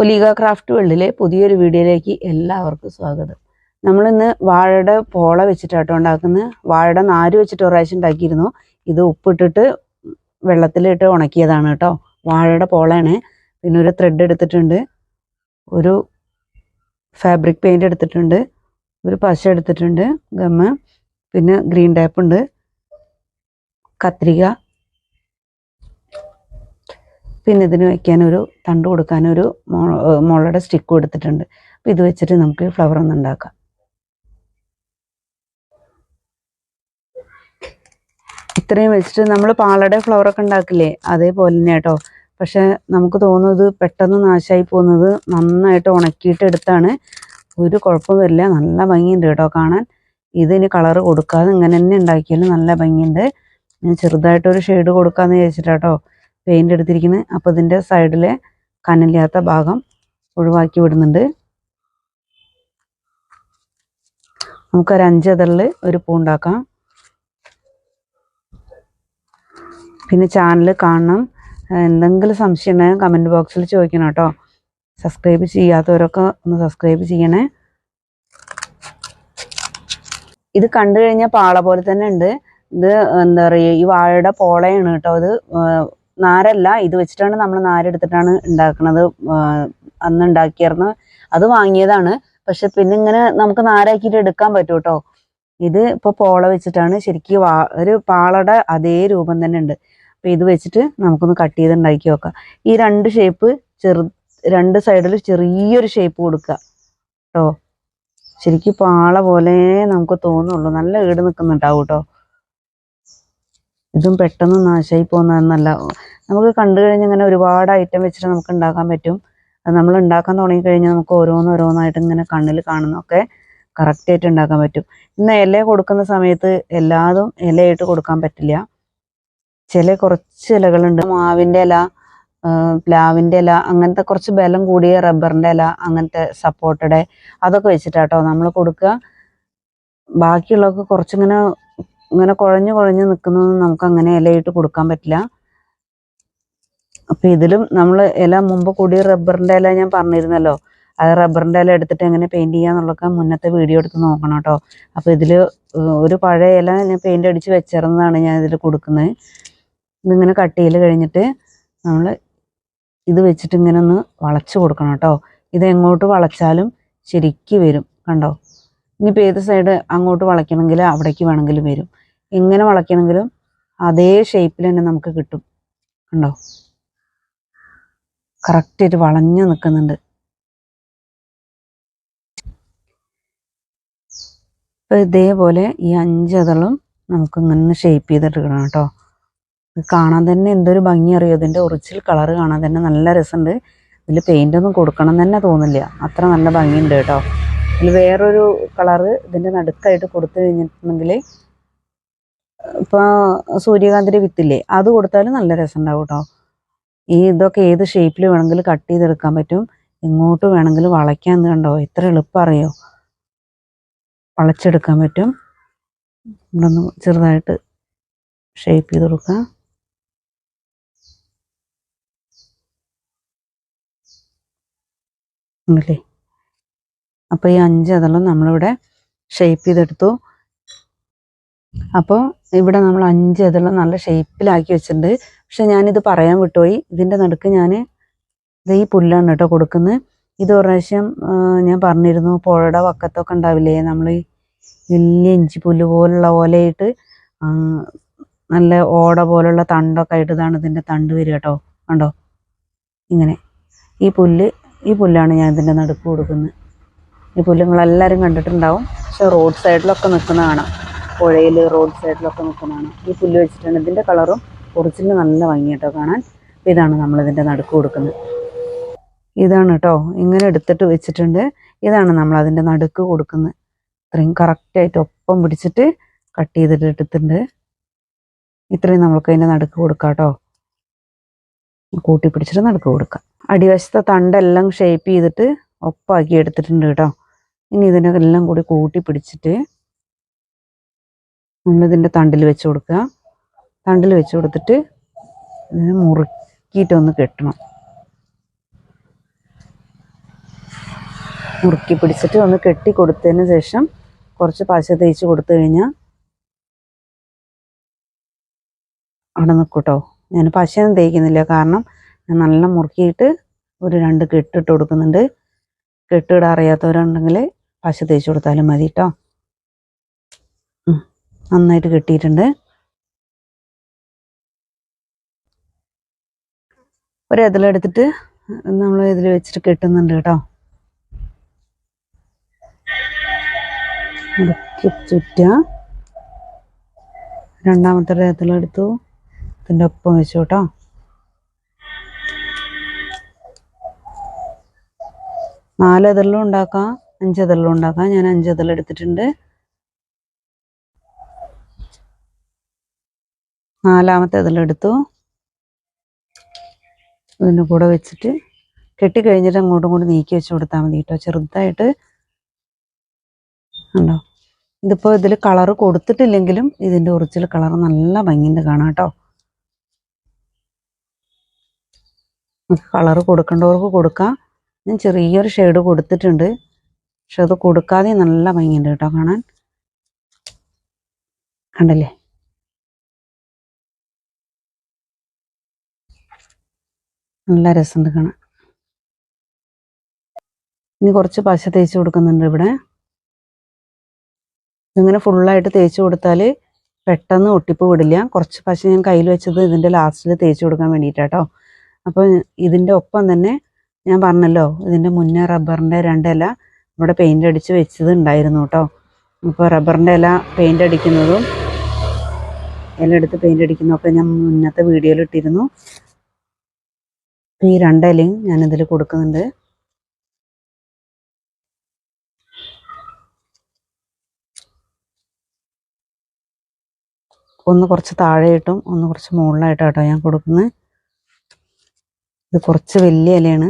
ഒലിക craft വേൾഡിലെ പുതിയൊരു വീഡിയോയിലേക്ക് എല്ലാവർക്കും സ്വാഗതം. നമ്മളിന്ന് വാഴയുടെ പോള വെച്ചിട്ടാട്ടോ ഉണ്ടാക്കുന്നത്. വാഴയുടെ നാര് വെച്ചിട്ട് ഒരാഴ്ച ഉണ്ടാക്കിയിരുന്നു. ഇത് ഉപ്പിട്ടിട്ട് വെള്ളത്തിലിട്ട് ഉണക്കിയതാണ് കേട്ടോ. വാഴയുടെ പോളയാണ്. പിന്നെ ഒരു ത്രെഡ് എടുത്തിട്ടുണ്ട്. ഒരു ഫാബ്രിക് പെയിന്റ് എടുത്തിട്ടുണ്ട്. ഒരു പശ എടുത്തിട്ടുണ്ട്. ഗമ്മ്. പിന്നെ ഗ്രീൻ ടാപ്പ് ഉണ്ട് കത്രിക. പിന്നെ ഇതിന് വെക്കാൻ ഒരു തണ്ട് കൊടുക്കാൻ ഒരു മുളയുടെ സ്റ്റിക്ക് എടുത്തിട്ടുണ്ട് അപ്പം ഇത് വെച്ചിട്ട് നമുക്ക് ഫ്ലവർ ഒന്ന് ഉണ്ടാക്കാം. ഇത്രയും വെച്ചിട്ട് നമ്മൾ പാളയുടെ ഫ്ലവർ ഒക്കെ ഉണ്ടാക്കില്ലേ? അതേപോലെ തന്നെ കേട്ടോ. പക്ഷെ നമുക്ക് തോന്നുന്നത് പെട്ടെന്ന് നാശമായി പോകുന്നത് നന്നായിട്ട് ഉണക്കിയിട്ട് എടുത്താണ്. ഒരു കുഴപ്പം വരില്ല. നല്ല ഭംഗിയുണ്ട് കേട്ടോ കാണാൻ. ഇതിന് കളർ കൊടുക്കാതെ ഇങ്ങനെ തന്നെ ഉണ്ടാക്കിയാലും നല്ല ഭംഗിയുണ്ട്. ഞാൻ ചെറുതായിട്ടൊരു ഷെയ്ഡ് കൊടുക്കാമെന്ന് വിചാരിച്ചിട്ടാട്ടോ. പെയിന്റ് എടുത്തിരിക്കുന്നത് അപ്പോൾ ഇതിന്റെ സൈഡിലെ കനലില്ലാത്ത ഭാഗം ഒഴിവാക്കി വിടുന്നുണ്ട്. നമുക്കൊരു അഞ്ചതളിൽ ഒരു പൂ ഉണ്ടാക്കാം. പിന്നെ ചാനൽ കാണണം. എന്തെങ്കിലും സംശയം ഉണ്ടെങ്കിൽ കമന്റ് ബോക്സിൽ ചോദിക്കണം കേട്ടോ. സബ്സ്ക്രൈബ് ചെയ്യാത്തവരൊക്കെ ഒന്ന് സബ്സ്ക്രൈബ് ചെയ്യണേ. ഇത് കണ്ടു കഴിഞ്ഞാൽ പാള പോലെ തന്നെ ഉണ്ട്. ഇത് എന്താ പറയുക ഈ വാഴയുടെ പോളയാണ് കേട്ടോ. ഇത് നാരല്ല. ഇത് വെച്ചിട്ടാണ് നമ്മൾ നാരെടുത്തിട്ടാണ് ഉണ്ടാക്കുന്നത് അന്ന് ഉണ്ടാക്കിയായിരുന്നു. അത് വാങ്ങിയതാണ്. പക്ഷെ പിന്നെ ഇങ്ങനെ നമുക്ക് നാരാക്കിയിട്ട് എടുക്കാൻ പറ്റും കേട്ടോ ഇത് ഇപ്പോൾ പോള വെച്ചിട്ടാണ് ശരിക്കും ഒരു പാളയുടെ അതേ രൂപം തന്നെ ഉണ്ട്. അപ്പോൾ ഇത് വെച്ചിട്ട് നമുക്കൊന്ന് കട്ട് ചെയ്ത് ഉണ്ടാക്കി നോക്കാം. ഈ രണ്ട് ഷേപ്പ് ചെറു രണ്ട് സൈഡിൽ ചെറിയൊരു ഷേപ്പ് കൊടുക്കുക കേട്ടോ ശരിക്കും പാള പോലെ നമുക്ക് തോന്നുള്ളൂ. നല്ല ഈട് നിൽക്കുന്നുണ്ടാവും കേട്ടോ ഇതും പെട്ടെന്ന് നാശമായി പോകുന്നതെന്നല്ല. നമുക്ക് കണ്ടു കഴിഞ്ഞ് ഇങ്ങനെ ഒരുപാട് ഐറ്റം വെച്ചിട്ട് നമുക്ക് ഉണ്ടാക്കാൻ പറ്റും. അത് നമ്മൾ ഉണ്ടാക്കാൻ തുടങ്ങി കഴിഞ്ഞാൽ നമുക്ക് ഓരോന്ന് ഓരോന്നായിട്ട് ഇങ്ങനെ കണ്ണിൽ കാണുന്നൊക്കെ കറക്റ്റായിട്ട് ഉണ്ടാക്കാൻ പറ്റും. ഇന്ന് ഇല കൊടുക്കുന്ന സമയത്ത് എല്ലാതും ഇലയായിട്ട് കൊടുക്കാൻ പറ്റില്ല. ചില കുറച്ച് ഇലകളുണ്ട്. മാവിന്റെ ഇല പ്ലാവിന്റെ ഇല അങ്ങനത്തെ കുറച്ച് ബലം കൂടിയ റബ്ബറിന്റെ ഇല അങ്ങനത്തെ സപ്പോർട്ടഡ് അതൊക്കെ വെച്ചിട്ടാട്ടോ നമ്മൾ കൊടുക്കുക. ബാക്കിയുള്ളതൊക്കെ കുറച്ചിങ്ങനെ ഇങ്ങനെ കുഴഞ്ഞു കുഴഞ്ഞു നിൽക്കുന്നതൊന്നും നമുക്ക് അങ്ങനെ ഇലയിട്ട് കൊടുക്കാൻ പറ്റില്ല. അപ്പൊ ഇതിലും നമ്മൾ ഇല മുമ്പ് കൂടി റബ്ബറിന്റെ ഇല ഞാൻ പറഞ്ഞിരുന്നല്ലോ. അത് റബ്ബറിന്റെ ഇല എടുത്തിട്ട് എങ്ങനെ പെയിന്റ് ചെയ്യാന്നുള്ളതൊക്കെ മുന്നത്തെ വീഡിയോ എടുത്ത് നോക്കണം കേട്ടോ. അപ്പൊ ഇതിൽ ഒരു പഴയ ഇല ഞാൻ പെയിന്റ് അടിച്ച് വെച്ചിരുന്നതാണ് ഞാൻ ഇതിൽ കൊടുക്കുന്നത് ഇതിങ്ങനെ കട്ട് ചെയ്ത് കഴിഞ്ഞിട്ട് നമ്മൾ ഇത് വെച്ചിട്ട് ഇങ്ങനെ ഒന്ന് വളച്ച് കൊടുക്കണം കേട്ടോ. ഇത് എങ്ങോട്ട് വളച്ചാലും ശരിക്ക് വരും കണ്ടോ? ഇനിയിപ്പോൾ ഏത് സൈഡ് അങ്ങോട്ട് വളയ്ക്കണമെങ്കിൽ അവിടേക്ക് വേണമെങ്കിലും വരും. എങ്ങനെ വളയ്ക്കണമെങ്കിലും അതേ ഷേപ്പിൽ തന്നെ നമുക്ക് കിട്ടും. കണ്ടോ? കറക്റ്റായിട്ട് വളഞ്ഞു നിൽക്കുന്നുണ്ട്. അപ്പോൾ ഇതേപോലെ ഈ അഞ്ചതളും നമുക്ക് ഇങ്ങനെ ഷേപ്പ് ചെയ്തെടുക്കണം കേട്ടോ. കാണാൻ തന്നെ എന്തൊരു ഭംഗി അറിയോ? ഇതിന്റെ ഒറിജിനൽ കളർ കാണാൻ തന്നെ നല്ല രസമുണ്ട്. ഇതിൽ പെയിന്റ് ഒന്നും കൊടുക്കണം തന്നെ തോന്നില്ല അത്ര നല്ല ഭംഗിയുണ്ട് കേട്ടോ. ഇതിൽ വേറൊരു കളറ് ഇതിന്റെ നടുക്കായിട്ട് കൊടുത്തു കഴിഞ്ഞിട്ടുണ്ടെങ്കിൽ ഇപ്പോൾ സൂര്യകാന്തിന്റെ വിത്തില്ലേ അത് കൊടുത്താലും നല്ല രസം ഉണ്ടാവും കേട്ടോ ഈ ഇതൊക്കെ ഏത് ഷേപ്പിൽ വേണമെങ്കിലും കട്ട് ചെയ്തെടുക്കാൻ പറ്റും. എങ്ങോട്ട് വേണമെങ്കിലും വളയ്ക്കാൻ കണ്ടോ? എത്ര എളുപ്പം അറിയോ? വളച്ചെടുക്കാൻ പറ്റും. ഇവിടെ ഒന്ന് ചെറുതായിട്ട് ഷേപ്പ് ചെയ്ത് കൊടുക്കാം. അല്ലേ അപ്പോൾ ഈ അഞ്ച് അതെല്ലാം നമ്മളിവിടെ ഷേപ്പ് ചെയ്തെടുത്തു. അപ്പോൾ ഇവിടെ നമ്മൾ അഞ്ച് ഇതെല്ലാം നല്ല ഷേപ്പിലാക്കി വെച്ചിട്ടുണ്ട്. പക്ഷെ ഞാനിത് പറയാൻ വിട്ടുപോയി. ഇതിന്റെ നടുക്ക് ഞാൻ ഇത് ഈ പുല്ലാണ് കേട്ടോ കൊടുക്കുന്നത്. ഇത് പ്രാവശ്യം ഞാൻ പറഞ്ഞിരുന്നു പുഴയുടെ വക്കത്തൊക്കെ ഉണ്ടാവില്ലേ? നമ്മൾ വലിയ ഇഞ്ചി പുല്ല് പോലുള്ള ഓലയിട്ട് നല്ല ഓട പോലുള്ള തണ്ടൊക്കെ ആയിട്ട് ഇതാണ് ഇതിന്റെ തണ്ട് വരിക കേട്ടോ. കണ്ടോ? ഇങ്ങനെ. ഈ പുല്ല് ഈ പുല്ലാണ് ഞാൻ ഇതിന്റെ നടുക്ക് കൊടുക്കുന്നത്. ഈ പുല്ല് നിങ്ങളെല്ലാവരും കണ്ടിട്ടുണ്ടാവും. പക്ഷെ റോഡ് സൈഡിലൊക്കെ നിൽക്കുന്ന കാണാം. പുഴയിൽ റോഡ് സൈഡിലൊക്കെ നിൽക്കുന്നതാണ്. ഈ പുല്ല് വെച്ചിട്ടാണ് ഇതിന്റെ കളറും ഒറിജിനൽ നല്ല ഭംഗി കേട്ടോ കാണാൻ. അപ്പോൾ ഇതാണ് നമ്മൾ ഇതിന്റെ നടുക്ക് കൊടുക്കുന്നത്. ഇതാണ് കേട്ടോ ഇങ്ങനെ എടുത്തിട്ട് വെച്ചിട്ടുണ്ട്. ഇതാണ് നമ്മൾ അതിന്റെ നടുക്ക് കൊടുക്കുന്നത്. ഇത്രയും കറക്റ്റായിട്ട് ഒപ്പം പിടിച്ചിട്ട് കട്ട് ചെയ്തിട്ട് എടുത്തിട്ടുണ്ട്. ഇത്രയും നമ്മൾക്ക് അതിന്റെ നടുക്ക് കൊടുക്കാം കേട്ടോ കൂട്ടി പിടിച്ചിട്ട് നടുക്ക് കൊടുക്കാം. അടിവശത്തെ തണ്ടെല്ലാം ഷേപ്പ് ചെയ്തിട്ട് ഒപ്പാക്കി എടുത്തിട്ടുണ്ട് കേട്ടോ ഇനി ഇതിനെല്ലാം കൂടി കൂട്ടി പിടിച്ചിട്ട് നമ്മളിതിന്റെ തണ്ടിൽ വെച്ച് കൊടുക്കുക. തണ്ടിൽ വെച്ച് കൊടുത്തിട്ട് ഇതിനെ മുറുക്കിയിട്ടൊന്ന് കെട്ടണം. മുറുക്കി പിടിച്ചിട്ട് ഒന്ന് കെട്ടി കൊടുത്തതിന് ശേഷം കുറച്ച് പശ തേച്ച് കൊടുത്തു കഴിഞ്ഞാൽ അവിടെ നിൽക്കൂട്ടോ. ഞാൻ പശയൊന്നും തേക്കുന്നില്ല. കാരണം ഞാൻ നല്ല മുറുക്കിയിട്ട് ഒരു രണ്ട് കെട്ടിട്ട് കൊടുക്കുന്നുണ്ട്. കെട്ടിടാൻ അറിയാത്തവരുണ്ടെങ്കിൽ പശ തേച്ച് കൊടുത്താലും മതി കേട്ടോ നന്നായിട്ട് കെട്ടിയിട്ടുണ്ട്. ഒരു ഇതിലെടുത്തിട്ട് നമ്മൾ ഇതിൽ വെച്ചിട്ട് കെട്ടുന്നുണ്ട് കേട്ടോ. മുറുക്കി ചുറ്റുക രണ്ടാമത്തെ ഇതിലെടുത്തു ഇതിന്റെ ഒപ്പം വെച്ചു കേട്ടോ. നാല് ഇതിലും ഉണ്ടാക്കാം അഞ്ച് ഇതിലും ഉണ്ടാക്കാം. ഞാൻ അഞ്ച് ഇതിൽ എടുത്തിട്ടുണ്ട്. നാലാമത്തെ ഇതിലെടുത്തു ഇതിന്റെ കൂടെ വെച്ചിട്ട് കെട്ടി കഴിഞ്ഞിട്ട് അങ്ങോട്ടും കൂടി നീക്കി വെച്ച് കൊടുത്താൽ മതി കേട്ടോ. ചെറുതായിട്ട് ഉണ്ടോ ഇതിപ്പോൾ ഇതിൽ കളറ് കൊടുത്തിട്ടില്ലെങ്കിലും ഇതിന്റെ ഒറിജിനൽ കളർ നല്ല ഭംഗിയുണ്ട് കാണാം കേട്ടോ. കളറ് കൊടുക്കേണ്ടവർക്ക് കൊടുക്കാം. ഞാൻ ചെറിയൊരു ഷെയ്ഡ് കൊടുത്തിട്ടുണ്ട്. പക്ഷെ അത് കൊടുക്കാതെ നല്ല ഭംഗിയുണ്ട് കേട്ടോ കാണാൻ. കണ്ടല്ലേ? നല്ല രസമുണ്ട് കാണാൻ. ഇനി കുറച്ച് പശ തേച്ച് കൊടുക്കുന്നുണ്ട് ഇവിടെ. ഇങ്ങനെ ഫുള്ളായിട്ട് തേച്ച് കൊടുത്താൽ പെട്ടെന്ന് ഒട്ടിപ്പ് വിടില്ല. കുറച്ച് പശ ഞാൻ കയ്യിൽ വെച്ചത് ഇതിന്റെ ലാസ്റ്റിൽ തേച്ച് കൊടുക്കാൻ വേണ്ടിയിട്ടാട്ടോ അപ്പോൾ ഇതിന്റെ ഒപ്പം തന്നെ ഞാൻ പറഞ്ഞല്ലോ ഇതിന്റെ മുന്നേ റബ്ബറിന്റെ രണ്ടില ഇവിടെ പെയിന്റ് അടിച്ച് വെച്ചത് ഉണ്ടായിരുന്നു കേട്ടോ അപ്പോൾ റബ്ബറിന്റെ ഇല പെയിന്റ് അടിക്കുന്നതും ഇല എടുത്ത് പെയിന്റ് അടിക്കുന്നതൊക്കെ ഞാൻ മുന്നത്തെ വീഡിയോയിൽ ഇട്ടിരുന്നു. ഈ രണ്ടിലയും ഞാനിതിൽ കൊടുക്കുന്നുണ്ട്. ഒന്ന് കുറച്ച് താഴെയിട്ടും ഒന്ന് കുറച്ച് മുകളിലായിട്ടും കേട്ടോ ഞാൻ കൊടുക്കുന്നത് ഇത് കുറച്ച് വലിയ ഇലയാണ്.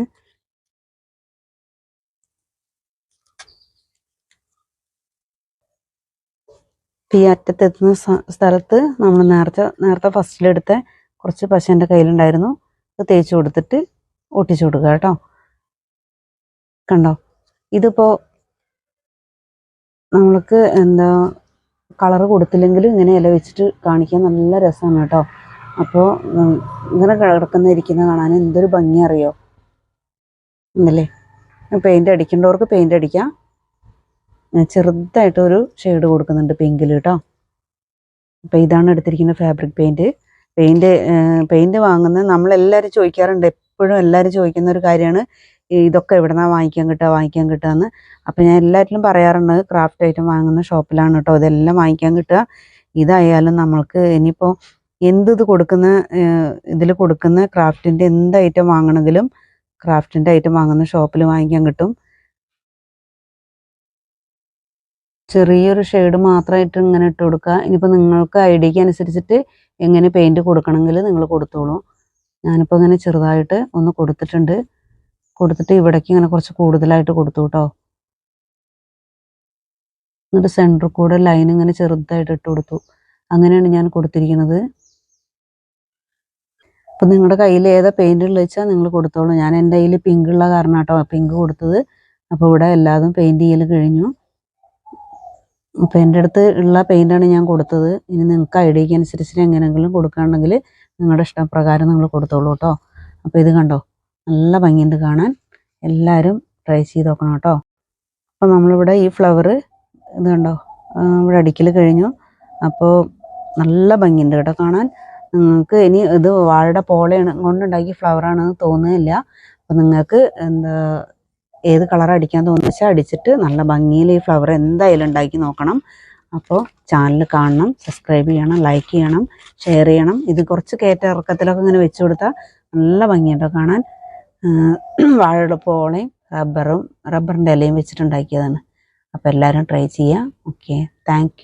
ഈ അറ്റത്തെത്തുന്ന സ്ഥലത്ത് നമ്മൾ നേരത്തെ നേരത്തെ ഫസ്റ്റിലെടുത്ത കുറച്ച് പശ എന്റെ കയ്യിലുണ്ടായിരുന്നു. തേച്ച് കൊടുത്തിട്ട് ഒട്ടിച്ചു കൊടുക്കുക കേട്ടോ. കണ്ടോ? ഇതിപ്പോ നമ്മൾക്ക് എന്താ കളറ് കൊടുത്തില്ലെങ്കിലും ഇങ്ങനെ ഇല വെച്ചിട്ട് കാണിക്കാൻ നല്ല രസമാണ് കേട്ടോ. അപ്പോൾ ഇങ്ങനെ കിടക്കുന്ന ഇരിക്കുന്ന കാണാൻ എന്തൊരു ഭംഗി അറിയോ എന്നല്ലേ പെയിന്റ് അടിക്കേണ്ടവർക്ക് പെയിന്റ് അടിക്കാം. ചെറുതായിട്ട് ഒരു ഷെയ്ഡ് കൊടുക്കുന്നുണ്ട് പിങ്കിൽ കേട്ടോ. അപ്പോൾ ഇതാണ് എടുത്തിരിക്കുന്ന ഫാബ്രിക് പെയിന്റ് പെയിന്റ് പെയിന്റ് വാങ്ങുന്നത് നമ്മളെല്ലാവരും ചോദിക്കാറുണ്ട്. എപ്പോഴും എല്ലാവരും ചോദിക്കുന്ന ഒരു കാര്യമാണ്. ഇതൊക്കെ എവിടുന്നാ വാങ്ങിക്കാൻ കിട്ടുക വാങ്ങിക്കാൻ കിട്ടുക എന്ന് അപ്പം ഞാൻ എല്ലാറ്റിലും പറയാറുണ്ട് ക്രാഫ്റ്റ് ഐറ്റം വാങ്ങുന്ന ഷോപ്പിലാണ് കേട്ടോ ഇതെല്ലാം വാങ്ങിക്കാൻ കിട്ടുക. ഇതായാലും നമ്മൾക്ക് ഇനിയിപ്പോൾ എന്ത് ഇത് കൊടുക്കുന്ന ഇതിൽ കൊടുക്കുന്ന ക്രാഫ്റ്റിന്റെ എന്ത് ഐറ്റം വാങ്ങണമെങ്കിലും ക്രാഫ്റ്റിന്റെ ഐറ്റം വാങ്ങുന്ന ഷോപ്പിൽ വാങ്ങിക്കാൻ കിട്ടും. ചെറിയൊരു ഷെയ്ഡ് മാത്രമായിട്ട് ഇങ്ങനെ ഇട്ട് കൊടുക്കുക. ഇനിയിപ്പോൾ നിങ്ങൾക്ക് ഐഡിയക്ക് അനുസരിച്ചിട്ട് എങ്ങനെ പെയിന്റ് കൊടുക്കണമെങ്കിൽ നിങ്ങൾ കൊടുത്തോളൂ. ഞാനിപ്പോൾ ഇങ്ങനെ ചെറുതായിട്ട് ഒന്ന് കൊടുത്തിട്ടുണ്ട്. കൊടുത്തിട്ട് ഇവിടേക്ക് ഇങ്ങനെ കുറച്ച് കൂടുതലായിട്ട് കൊടുത്തു കേട്ടോ. എന്നിട്ട് സെന്റർ കൂടെ ലൈൻ ഇങ്ങനെ ചെറുതായിട്ട് ഇട്ട് കൊടുത്തു. അങ്ങനെയാണ് ഞാൻ കൊടുത്തിരിക്കുന്നത്. അപ്പം നിങ്ങളുടെ കയ്യിൽ ഏതാ പെയിന്റ് ഉള്ളത് വെച്ചാൽ നിങ്ങൾ കൊടുത്തോളൂ. ഞാൻ എന്റെ കയ്യിൽ പിങ്ക് ഉള്ള കാരണം കേട്ടോ പിങ്ക് കൊടുത്തത്. അപ്പോൾ ഇവിടെ എല്ലാതും പെയിന്റ് ചെയ്യൽ കഴിഞ്ഞു. അപ്പോൾ എന്റെ അടുത്ത് ഉള്ള പെയിന്റാണ് ഞാൻ കൊടുത്തത്. ഇനി നിങ്ങൾക്ക് ഐഡിയയ്ക്ക് അനുസരിച്ച് എങ്ങനെയെങ്കിലും കൊടുക്കുകയാണെങ്കിൽ നിങ്ങളുടെ ഇഷ്ടപ്രകാരം നിങ്ങൾ കൊടുത്തോളൂ കേട്ടോ അപ്പോൾ ഇത് കണ്ടോ? നല്ല ഭംഗിയുണ്ട് കാണാൻ. എല്ലാവരും ട്രൈ ചെയ്ത് നോക്കണം കേട്ടോ അപ്പോൾ നമ്മളിവിടെ ഈ ഫ്ലവർ ഇത് കണ്ടോ? ഇവിടെ അടിക്കൽ കഴിഞ്ഞു. അപ്പോൾ നല്ല ഭംഗിയുണ്ട് കേട്ടോ കാണാൻ. നിങ്ങൾക്ക് ഇനി ഇത് വാഴയുടെ പോളയാണ് കൊണ്ടുണ്ടാക്കിയ ഫ്ലവറാണെന്ന് തോന്നുന്നില്ല. അപ്പോൾ നിങ്ങൾക്ക് എന്താ ഏത് കളർ അടിക്കാൻ തോന്നുന്നു വെച്ചാൽ അടിച്ചിട്ട് നല്ല ഭംഗിയിൽ ഈ ഫ്ലവർ എന്തായാലും ഉണ്ടാക്കി നോക്കണം. അപ്പോൾ ചാനൽ കാണണം സബ്സ്ക്രൈബ് ചെയ്യണം ലൈക്ക് ചെയ്യണം ഷെയർ ചെയ്യണം. ഇത് കുറച്ച് കയറ്റ ഇറക്കത്തിലൊക്കെ ഇങ്ങനെ വെച്ച് കൊടുത്താൽ നല്ല ഭംഗിയുണ്ടോ കാണാൻ. വാഴയുടെ പോളയും റബ്ബറും റബ്ബറിന്റെ ഇലയും വെച്ചിട്ടുണ്ടാക്കിയതാണ്. അപ്പോൾ എല്ലാവരും ട്രൈ ചെയ്യാം. Okay thank